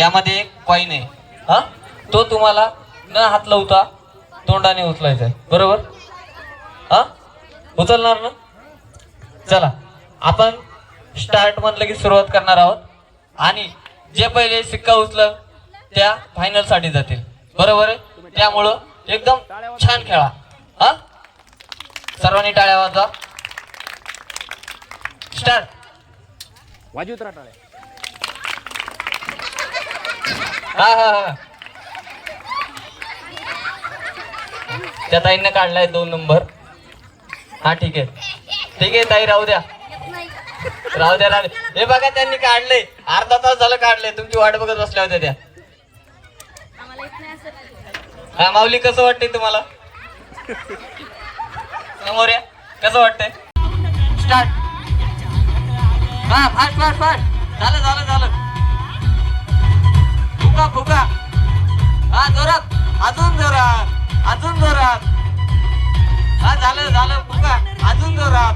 यामध्ये एक कॉईन आहे हा? तो तुम्हाला न हात लावता तोंडाने उचलायचा आहे. बरोबर? हा? उचलणार ना? चला आपण स्टार्ट म्हटलं की सुरुवात करणार आहोत. आणि जे पहिले सिक्का उचल त्या फायनलसाठी जातील. बरोबर आहे? त्यामुळं एकदम छान खेळा. हा? सर्वांनी टाळ्या वाजवा. स्टार्ट वाजू राहा टाळ्या हा हा हा. त्या ताईनं काढलाय दोन नंबर. हा ठीक आहे. ठीक आहे ताई राहू द्या. राहू द्या राहू हे बघा त्यांनी काढलंय. अर्धा तास झालं काढलंय. तुमची वाट बघत बसल्या होत्या त्या. हा माऊली कसं वाटतंय तुम्हाला? समोर या. कसं वाटतंय? स्टार्ट हा फास्ट फास्ट फास्ट झालं झालं झालं. जोरात अजून जोरात हा झालं झालं बघा. अजून जोरात